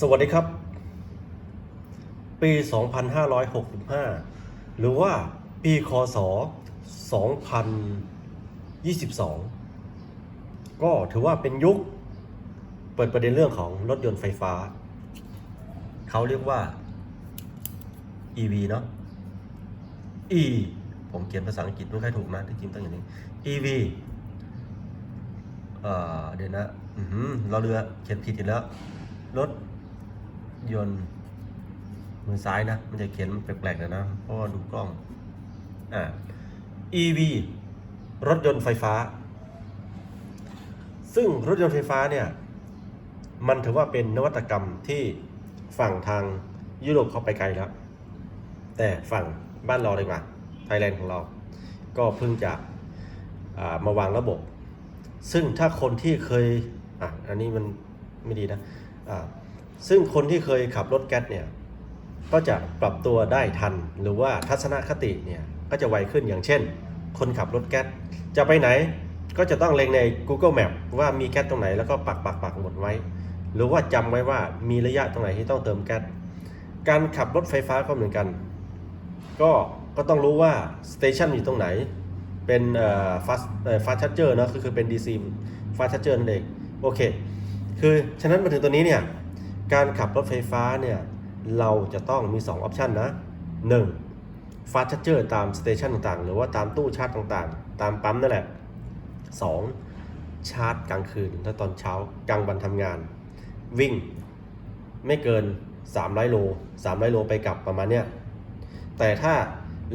สวัสดีครับ ปี 2565 หรือว่าปีคศ 2022 ก็ถือว่าเป็นยุค เปิดประเด็นเรื่องของรถยนต์ไฟฟ้า เขาเรียกว่า EV เนาะ E ผมเขียนภาษาอังกฤษไม่ค่อยถูกนะที่จริงต้องอย่างนี้ EV เเดี๋ยวนะเราเรือเขียนผิดอีกแล้ว รถ ยนต์มือซ้ายนะ มันจะเขียนมันแปลกๆน่อยนะเพราะว่าดูกล้องอ่า EV รถยนต์ไฟฟ้า ซึ่งรถยนต์ไฟฟ้าเนี่ย มันถือว่าเป็นนวัตกรรมที่ฝั่งทางยุโรปเข้าไปไกลแล้ว แต่ฝั่งบ้านเราดีกว่า ไทยแลนด์ของเรา ก็เพิ่งจะามาวางระบบ ซึ่งถ้าคนที่เคย อะ อันนี้มันไม่ดีนะอ่า ซึ่งคนที่เคยขับรถแก๊สเนี่ยก็จะปรับตัวได้ทัน หรือว่าทัศนคติเนี่ยก็จะไวขึ้นอย่างเช่น คนขับรถแก๊สจะไปไหนก็จะต้องเล็งใน Google Map ว่ามีแก๊สตรงไหนแล้วก็ปักปักปักหมดไว้ หรือว่าจำไว้ว่ามีระยะตรงไหนที่ต้องเติมแก๊สการขับรถไฟฟ้าก็เหมือนกัน ก็ก็ต้องรู้ว่าสเตชันอยู่ตรงไหน เป็นเอ่อฟาสเอ่อฟาสชัเจอร์เนอะก็คือเป็น DC ฟาสชัเจอร์นั่นเองโอเค คือฉะนั้นมาถึงตัวนี้เนี่ย การขับรถไฟฟ้าเนี่ยเราจะต้องมี 2 ออปชันนะ 1. ฟาสชัเจอร์ตามสเตชันต่างๆ หรือว่าตามตู้ชาร์จต่างๆ ตามปั๊มนั่นแหละ 2. ชาร์จกลางคืนถ้าตอนเช้ากลางวันทำงาน วิ่งไม่เกิน 300 โล 300 โลไปกลับประมาณเนี้ยแต่ถ้า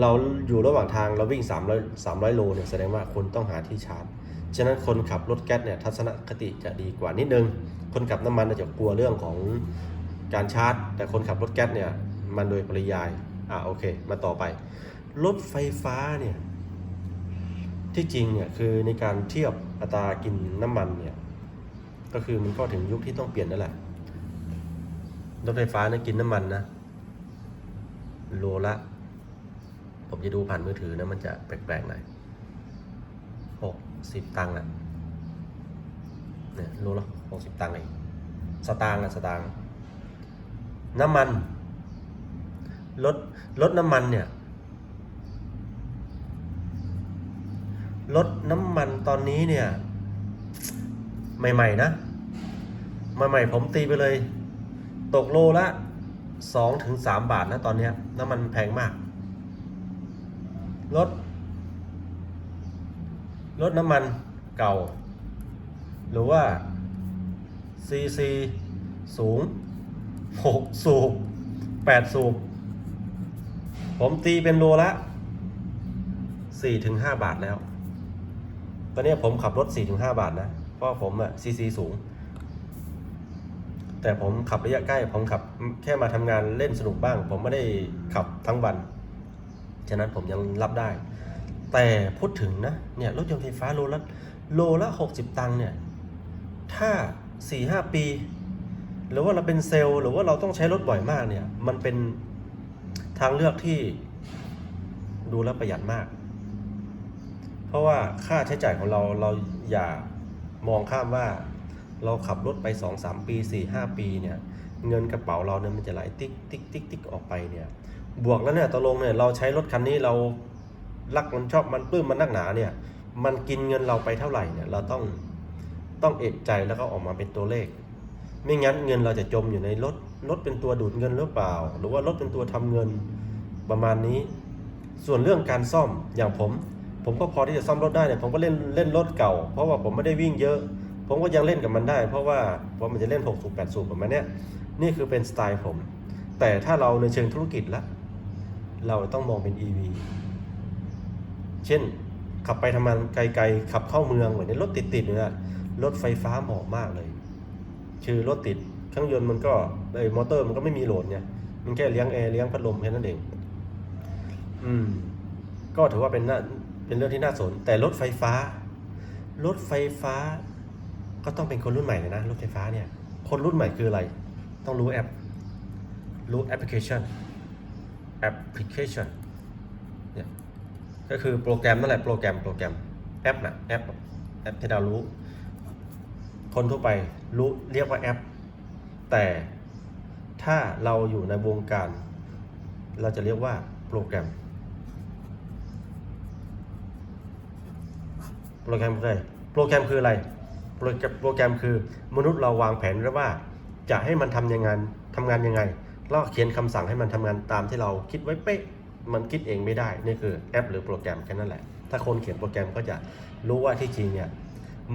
เราอยู่ระหว่างทางเราวิ่ง 300 300 โลเนี่ยแสดงว่าคนต้องหาที่ชาร์จ ฉะนั้นคนขับรถแก๊สเนี่ยทัศนคติจะดีกว่านิดนึง คนขับน้ำมันอาจจะกลัวเรื่องของการชาร์จ แต่คนขับรถแก๊สเนี่ยมันโดยปริยาย อะโอเค มาต่อไป รถไฟฟ้าเนี่ยที่จริงเนี่ยคือในการเทียบอัตรากินน้ำมันเนี่ยก็คือมันก็ถึงยุคที่ต้องเปลี่ยนนั่นแหละ รถไฟฟ้านะกินน้ำมันนะโลละ ผมจะดูผ่านมือถือนะมันจะแปลกๆหน่อยหกสิบตังค์อะเนี่ยโลละหกสิบตังค์เองสตางค์อะสตางค์น้ำมันรถรถน้ำมันเนี่ยรถน้ำมันตอนนี้เนี่ย ใหม่ๆนะใหม่ๆผมตีไปเลย ตกโลละสองถึงสามบาทนะตอนนี้น้ำมันแพงมาก รถรถน้ำมันเก่า หรือว่า CC สูง 6 สูบ 8 สูบ ผมตีเป็นโลละ 4-5 บาทแล้ว ตอนนี้ผมขับรถ 4-5 บาทนะ เพราะผมอะ CC สูง แต่ผมขับระยะใกล้ ผมขับแค่มาทำงานเล่นสนุกบ้าง ผมไม่ได้ขับทั้งวัน ฉะนั้นผมยังรับได้ แต่พูดถึงนะเนี่ยรถยนต์ไฟฟ้าโลละโลละ 60 ตังค์เนี่ยถ้า 4-5 ปี หรือว่าเราเป็นเซลล์ หรือว่าเราต้องใช้รถบ่อยมากเนี่ยมันเป็นทางเลือกที่ดูแลประหยัดมาก เพราะว่าค่าใช้จ่ายของเราเราอย่ามองข้ามว่าเราขับรถไป 2-3 ปี 4-5 ปีเนี่ยเงินกระเป๋าเราเนี่ยมันจะไหลติ๊กติ๊กติ๊กติ๊กออกไปเนี่ย บวกแล้วเนี่ยตกลงเนี่ยเราใช้รถคันนี้เรารักมันชอบมันปลื้มมันนักหนาเนี่ย มันกินเงินเราไปเท่าไหร่เนี่ยเราต้องต้องเอกใจแล้วก็ออกมาเป็นตัวเลข ไม่งั้นเงินเราจะจมอยู่ในรถรถเป็นตัวดูดเงินหรือเปล่า หรือว่ารถเป็นตัวทำเงินประมาณนี้ ส่วนเรื่องการซ่อมอย่างผม ผมก็พอที่จะซ่อมรถได้เนี่ยผมก็เล่นเล่นรถเก่า เพราะว่าผมไม่ได้วิ่งเยอะ ผมก็ยังเล่นกับมันได้ เพราะว่าเพราะมันจะเล่น6สูบ8สูบประมาณเนี้ยนี่คือเป็นสไตล์ผม แต่ถ้าเราในเชิงธุรกิจละ เราต้องมองเป็น EV เช่น ขับไปทำงานไกลๆ ขับเข้าเมืองเหมือนในรถติดๆเนี่ยรถไฟฟ้าเหมาะมากเลย คือรถติดเครื่องยนต์มันก็ไอ้มอเตอร์มันก็ไม่มีโหลดไงมันแค่เลี้ยงแอร์เลี้ยงพัดลมแค่นั้นเอง อืม ก็ถือว่าเป็นน่าเป็นเรื่องที่น่าสน แต่รถไฟฟ้า รถไฟฟ้า ก็ต้องเป็นคนรุ่นใหม่เลยนะรถไฟฟ้าเนี่ย คนรุ่นใหม่คืออะไร ต้องรู้แอป รู้แอปพลิเคชัน แอปพลิเคชันเนี่ยก็คือโปรแกรมนั่นแหละโปรแกรมโปรแกรมแอปนะแอปแอปที่เรารู้ คนทั่วไปรู้เรียกว่าแอป แต่ถ้าเราอยู่ในวงการ เราจะเรียกว่าโปรแกรม โปรแกรมคืออะไรโปรแกรมคืออะไรโปรแกรมโปรแกรมคือมนุษย์เราวางแผนไว้ว่า จะให้มันทำยังไงทำงานยังไง แล้วเขียนคำสั่งให้มันทำงานตามที่เราคิดไว้เป๊ะมันคิดเองไม่ได้ นี่คือแอป หรือโปรแกรมแค่นั้นแหละ ถ้าคนเขียนโปรแกรมก็จะรู้ว่าที่จริงเนี่ย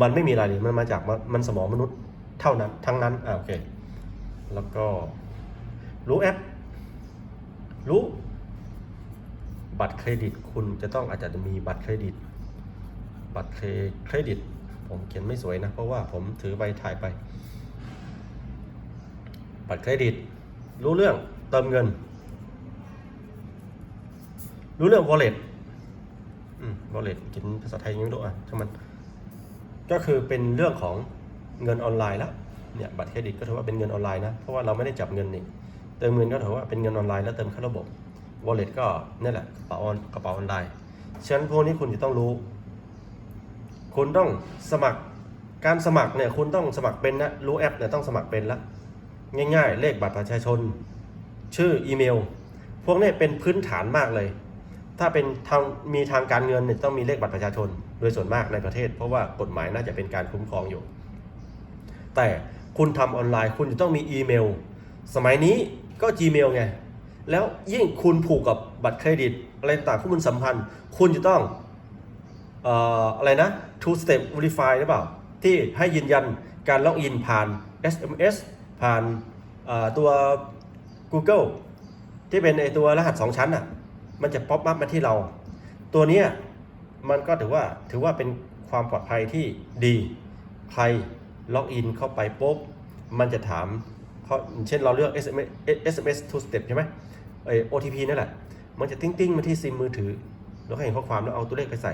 มันไม่มีอะไรเลยมันมาจากมันสมองมนุษย์เท่านั้นทั้งนั้นอ่าโอเค แล้วก็รู้แอป รู้บัตรเครดิตคุณจะต้องอาจจะมีบัตรเครดิต บัตรเครเครดิต ผมเขียนไม่สวยนะ เพราะว่าผมถือใบถ่ายไป บัตรเครดิต รู้เรื่องเติมเงิน รู้เรื่อง wallet อืม wallet เขียนภาษาไทยยังไม่รู้อะช่างมันก็คือเป็นเรื่องของเงินออนไลน์แล้วเนี่ยบัตรเครดิตก็ถือว่าเป็นเงินออนไลน์นะเพราะว่าเราไม่ได้จับเงินนี่เติมเงินก็ถือว่าเป็นเงินออนไลน์แล้วเติมเข้าระบบ wallet ก็นี่แหละกระเป๋าออนกระเป๋าออนไลน์ฉะนั้นพวกนี้คุณจะต้องรู้คุณต้องสมัครการสมัครเนี่ยคุณต้องสมัครเป็นนะรู้แอปเนี่ยต้องสมัครเป็นและ ง่ายๆ เลขบัตรประชาชน ชื่ออีเมล พวกนี้เป็นพื้นฐานมากเลย ถ้าเป็นทางมีทางการเงินเนี่ยต้องมีเลขบัตรประชาชน โดยส่วนมากในประเทศ เพราะว่ากฎหมายน่าจะเป็นการคุ้มครองอยู่ แต่คุณทำออนไลน์ คุณจะต้องมีอีเมล สมัยนี้ก็ Gmail ไง แล้วยิ่งคุณผูกกับบัตรเครดิตอะไรต่างๆข้อมูลสัมพันธ์ คุณจะต้องเอ่ออะไรนะ two step verify หรือเปล่า ที่ให้ยืนยันการล็อกอินผ่าน SMS ผ่านตัว Google ที่เป็นไอตัวรหัส 2 ชั้นอะ มันจะป๊อปอัพมาที่เรา ตัวเนี้ยมันก็ถือว่าถือว่าเป็นความปลอดภัยที่ดี ใครล็อกอินเข้าไปปุ๊บ มันจะถามเพราเช่นเราเลือก SMS SMS two step ใช่ไหมไอ OTP นั่นแหละ มันจะติ้งติ้งๆมาที่ซิมมือถือ แล้วก็เห็นข้อความแล้วเอาตัวเลขไปใส่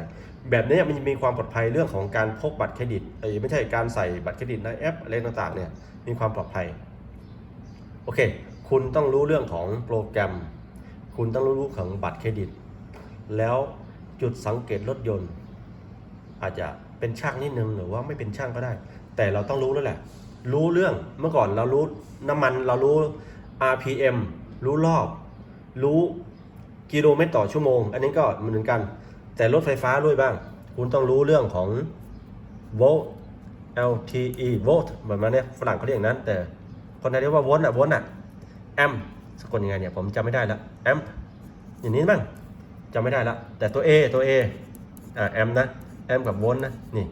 แบบนี้มันจะมีความปลอดภัยเรื่องของการพกบัตรเครดิตเอ้ไม่ใช่การใส่บัตรเครดิตในแอปอะไรต่างๆเนี่ย มีความปลอดภัย โอเค คุณต้องรู้เรื่องของโปรแกรม คุณต้องรู้เรื่องของบัตรเครดิต แล้วจุดสังเกตรถยนต์ อาจจะเป็นช่างนิดนึงหรือว่าไม่เป็นช่างก็ได้ แต่เราต้องรู้แล้วแหละ รู้เรื่องเมื่อก่อนเรารู้น้ำมันเรารู้ RPM รู้รอบ รู้กิโลเมตรต่อชั่วโมง อันนี้ก็เหมือนกัน แต่รถไฟฟ้าด้วยบ้าง คุณต้องรู้เรื่องของโวลต์ LTE โวลต์แบบนั้นเนี่ยฝรั่งเขาเรียกอย่างนั้น แต่คนไทยเรียกว่าโวลต์อะโวลต์อะแอมสะกดยังไงเนี่ยผมจำไม่ได้แล้วแอมอย่างนี้บ้างจำไม่ได้ละแต่ตัว A ตัว A อ่าแอมนะแอมกับโวลต์นะนี่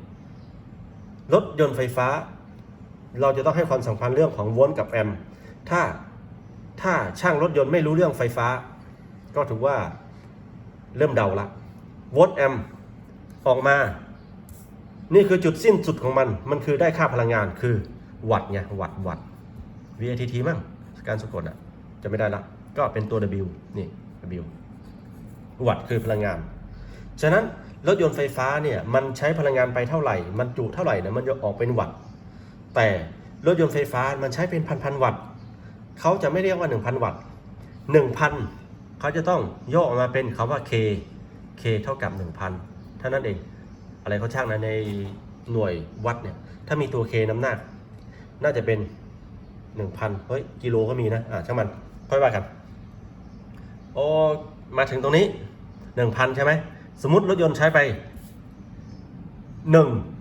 รถยนต์ไฟฟ้า เราจะต้องให้ความสำคัญเรื่องของโวลต์กับแอมถ้าถ้าช่างรถยนต์ไม่รู้เรื่องไฟฟ้า ก็ถือว่าเริ่มเดาละโวลต์แอมออกมา นี่คือจุดสิ้นสุดของมัน มันคือได้ค่าพลังงานคือวัตต์ไงวัตต์วัตต์ VATT มั่งการสะกดอะจะไม่ได้ละ ก็เป็นตัว W นี่ W วัตต์คือพลังงาน ฉะนั้นรถยนต์ไฟฟ้าเนี่ยมันใช้พลังงานไปเท่าไหร่ มันจุเท่าไหร่เนี่ยมันจะออกเป็นวัตต์ แต่รถยนต์ไฟฟ้ามันใช้เป็นพันพันวัตต์ เขาจะไม่เรียกว่า 1,000 วัตต์ 1,000 เขาจะต้องย่อออกมาเป็นคำว่า K K เท่ากับ 1,000เท่านั้นเอง อะไรเขาช่างนะในหน่วยวัดเนี่ย ถ้ามีตัว K น้ำหนัก น่าจะเป็น1,000เฮ้ยกิโลก็มีนะ อ่าช่างมัน ค่อยว่ากันโอ้มาถึงตรงนี้1,000ใช่ไหม สมมติรถยนต์ใช้ไป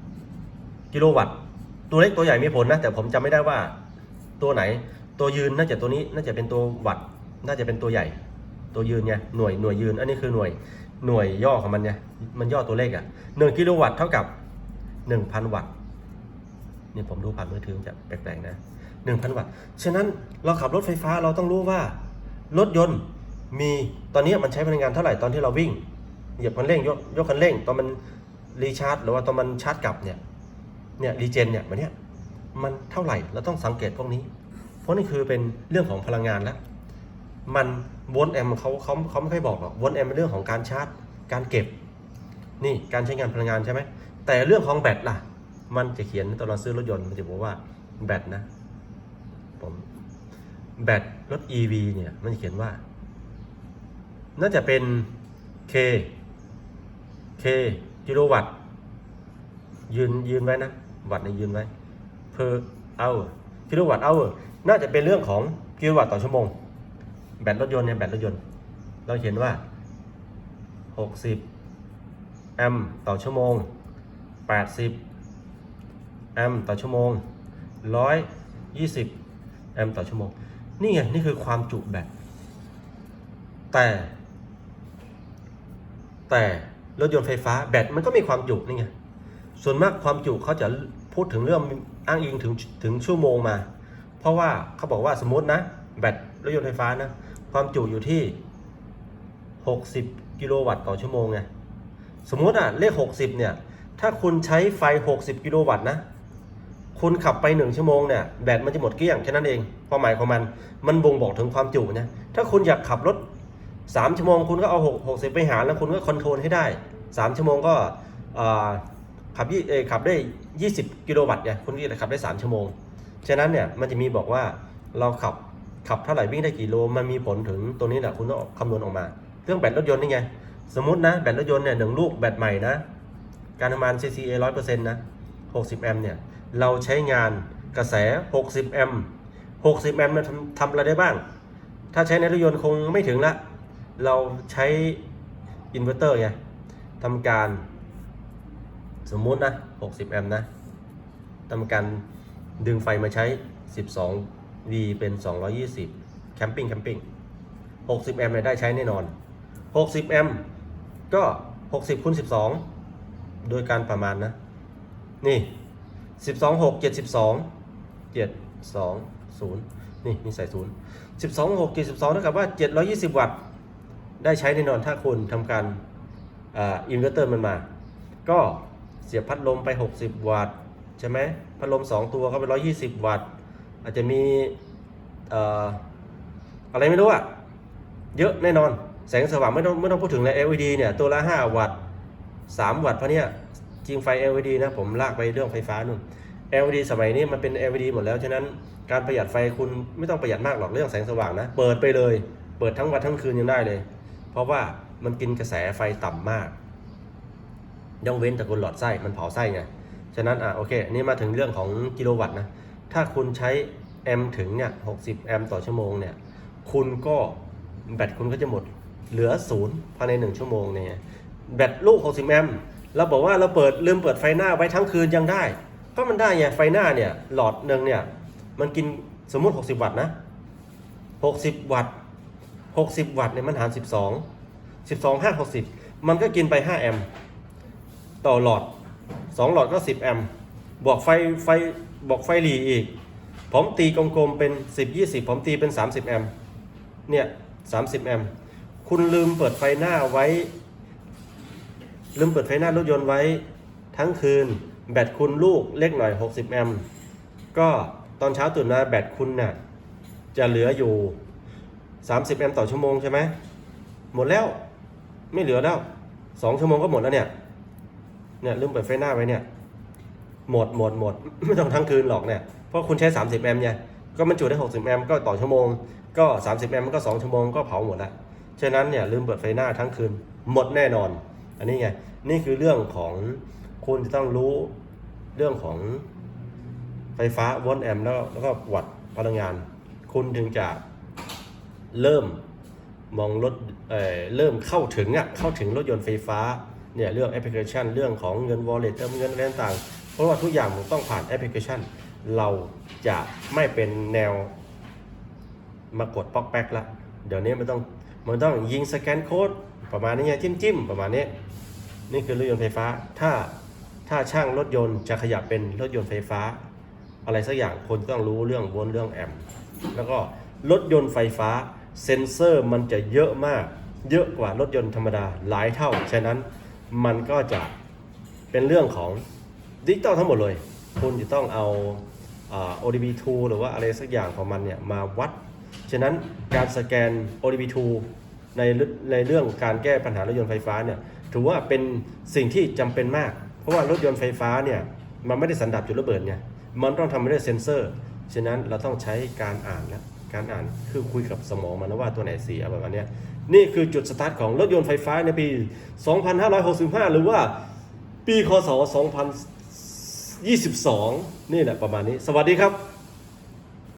1กิโลวัตต์ ตัวเล็กตัวใหญ่มีผลนะ แต่ผมจำไม่ได้ว่าตัวไหน ตัวยืนน่าจะตัวนี้ น่าจะเป็นตัววัตต์ น่าจะเป็นตัวใหญ่ ตัวยืนไง หน่วยหน่วยยืน อันนี้คือหน่วย หน่วยย่อของมันไงมันย่อตัวเลขอะหนึ่งกิโลวัตต์เท่ากับหนึ่งพันวัตต์นี่ผมดูผ่านมือถือจะแปลกๆนะหนึ่งพันวัตต์ฉะนั้นเราขับรถไฟฟ้าเราต้องรู้ว่ารถยนต์มีตอนนี้มันใช้พลังงานเท่าไหร่ตอนที่เราวิ่งเหยียบคันเร่งยกยกคันเร่ง ตอนมันรีชาร์จหรือว่าตอนมันชาร์จกลับเนี่ยเนี่ยรีเจนเนี่ยมันเนี่ยมันเท่าไหร่เราต้องสังเกตพวกนี้ เพราะนี่คือเป็นเรื่องของพลังงานแล้ว มันวลต์แอมเขาเขาเขาไม่ค่อยบอกหรอกวลต์แอมเป็นเรื่องของการชาร์จ การเก็บ นี่การใช้งานพลังงานใช่ไหม แต่เรื่องของแบตล่ะ มันจะเขียนตอนเราซื้อรถยนต์มันจะบอกว่าแบตนะ ผมแบตรถ EV เนี่ยมันจะเขียนว่า น่าจะเป็น K K กิโลวัตต์ ยืนยืนไว้นะ วัตต์ในยยืนไว้ per hour กิโลวัตต์ hour น่าจะเป็นเรื่องของกิโลวัตต์ต่อชั่วโมง แบตรถยนต์เนี่ยแบตรถยนต์ เราเห็นว่า 60 แอมป์ต่อชั่วโมง 80 แอมป์ต่อชั่วโมง 120 แอมป์ต่อชั่วโมง นี่ไง นี่คือความจุแบต แต่ แต่รถยนต์ไฟฟ้าแบตมันก็มีความจุนี่ไง ส่วนมากความจุเขาจะพูดถึงเรื่องอ้างอิงถึงถึงชั่วโมงมา เพราะว่าเขาบอกว่าสมมตินะ แบตรถยนต์ไฟฟ้านะ ความจุอยู่ที่ 60 กิโลวัตต์ต่อชั่วโมงไงสมมติอะเลข 60 เนี่ย ถ้าคุณใช้ไฟ 60 กิโลวัตต์นะ คุณขับไป 1 ชั่วโมงเนี่ยแบตมันจะหมดเกลี้ยงแค่นั้นเองความหมายของมันมันบ่งบอกถึงความจุนะถ้าคุณอยากขับรถ 3 ชั่วโมงคุณก็เอา 6 60 ไปหารแล้วคุณก็คอนโทรลให้ได้ 3 ชั่วโมงก็ขับยี่ขับได้ 20 กิโลวัตต์เนี่ยคุณก็จะขับได้ 3 ชั่วโมง ฉะนั้นเนี่ยมันจะมีบอกว่าเราขับ ขับเท่าไหร่วิ่งได้กี่โลมันมีผลถึงตัวนี้แหละคุณต้องคำนวณออกมา เรื่องแบตรถยนต์นี่ไง สมมตินะแบตรถยนต์เนี่ยหนึ่งลูกแบตใหม่นะ การทำงาน CCA 100%นะ60แอมเนี่ยเราใช้งานกระแส60แอมป์60แอมเนี่ยทำทำอะไรได้บ้าง ถ้าใช้ในรถยนต์คงไม่ถึงละเราใช้อินเวอร์เตอร์ไงทำการสมมุตินะ 60 แอมป์นะทำการดึงไฟมาใช้ 12 V เป็น 220แคมปิ้งแคมปิ้ง60 แอมป์เนี่ยได้ใช้แน่นอน 60 แอมป์ก็ 60คูณ12 โดยการประมาณนะ นี่ 12 6 72 7 2 0 นี่มีใส่ศูนย์12 6 72เท่ากับว่า 720 วัตต์ ได้ใช้แน่นอนถ้าคุณทำการอินเวอร์เตอร์มันมา ก็เสียบพัดลมไป 60 วัตต์ ใช่ไหมพัดลม 2 ตัวก็เป็น 120 วัตต์ อาจจะมีเอ่ออะไรไม่รู้อะเยอะแน่นอน แสงสว่างไม่ต้องไม่ต้องพูดถึงเลย LED เนี่ย ตัวละ 5 วัตต์ 3 วัตต์เพราะเนี่ยจริงไฟ LED นะผมลากไปเรื่องไฟฟ้านู่น LED สมัยนี้มันเป็น LED หมดแล้ว ฉะนั้นการประหยัดไฟคุณไม่ต้องประหยัดมากหรอกเรื่องแสงสว่างนะ เปิดไปเลย เปิดทั้งวันทั้งคืนยังได้เลย เพราะว่ามันกินกระแสไฟต่ำมากยกเว้นแต่คุณหลอดไส้มันเผาไส้ไง ฉะนั้นอะโอเคนนี้มาถึงเรื่องของกิโลวัตต์นะ ถ้าคุณใช้แอมถึงเนี่ย60แอมต่อชั่วโมงเนี่ย คุณก็แบตคุณก็จะหมดเหลือศูนย์ภายใน1ชั่วโมงเนี่ย แบตลูก60แอมเราบอกว่าเราเปิดลืมเปิดไฟหน้าไว้ทั้งคืนยังได้ ก็มันได้ไงไฟหน้าเนี่ยหลอดหนึ่งเนี่ย มันกินสมมติ 60 วัตต์นะ 60 วัตต์ 60 วัตต์เนี่ยมันหาร 12 12 5 60 มันก็กินไป 5 แอมป์ต่อหลอด 2 หลอดก็ 10 แอมป์บวกไฟไฟ บวกไฟหลีอีก ผมตีกลมๆเป็น 10 20 ผมตีเป็น 30 แอมป์เนี่ย 30 แอมป์คุณลืมเปิดไฟหน้าไว้ ลืมเปิดไฟหน้ารถยนต์ไว้ ทั้งคืน แบตคุณลูกเล็กหน่อย 60 แอมป์ก็ตอนเช้าตื่นมาแบตคุณน่ะจะเหลืออยู่ 30 แอมป์ต่อชั่วโมงใช่ไหมหมดแล้วไม่เหลือแล้ว 2 ชั่วโมงก็หมดแล้วเนี่ยเนี่ยลืมเปิดไฟหน้าไว้เนี่ย หมดหมดหมด ไม่ต้องทั้งคืนหรอกเนี่ย เพราะคุณใช้ 30 แอมป์ไงก็มันจุได้ 60 แอมป์ก็ต่อชั่วโมง ก็ 30 แอมป์มันก็ 2 ชั่วโมงก็เผาหมดล้วฉะนั้นเนี่ยลืมเปิดไฟหน้าทั้งคืนหมดแน่นอน อันนี้ไง นี่คือเรื่องของคุณจะต้องรู้เรื่องของไฟฟ้าโวลต์แอมป์แล้วแล้วก็วัตต์พลังงาน คุณถึงจะเริ่มมองรถเอ่อเริ่มเข้าถึงอะเข้าถึงรถยนต์ไฟฟ้าเนี่ยเรื่องแอปพลิเคชัน เรื่องของเงิน wallet เติมเงินอะไรต่าง เพราะว่าทุกอย่างมันต้องผ่านแอปพลิเคชัน เราจะไม่เป็นแนวมากดป๊อกแป๊กละเดี๋ยวนี้มันต้องมันต้องยิงสแกนโค้ดประมาณนี้จิ้มจิ้มประมาณนี้ นี่คือรถยนต์ไฟฟ้า ถ้าถ้าช่างรถยนต์จะขยับเป็นรถยนต์ไฟฟ้า อะไรสักอย่างคนต้องรู้เรื่องวนเรื่องแอมป์แล้วก็รถยนต์ไฟฟ้าเซ็นเซอร์มันจะเยอะมาก เยอะกว่ารถยนต์ธรรมดาหลายเท่า ฉะนั้นมันก็จะเป็นเรื่องของ ดิจิตอลทั้งหมดเลย คุณจะต้องเอา ODB2 หรือว่าอะไรสักอย่างของมันเนี่ยมาวัด ฉะนั้นการสแกน ODB2 ในเรื่องในเรื่องการแก้ปัญหารถยนต์ไฟฟ้าเนี่ยถือว่าเป็นสิ่งที่จำเป็นมาก เพราะว่ารถยนต์ไฟฟ้าเนี่ยมันไม่ได้สันดับจุดระเบิดเนี่ยมันต้องทำด้วยเซ็นเซอร์ ฉะนั้นเราต้องใช้การอ่านนะการอ่านคือคุยกับสมองมันนะว่าตัวไหนเสียแบบนี้นี่คือจุดสตาร์ทของรถยนต์ไฟฟ้าในปี 2565 หรือว่าปีคศ 22 นี่แหละประมาณนี้ สวัสดีครับ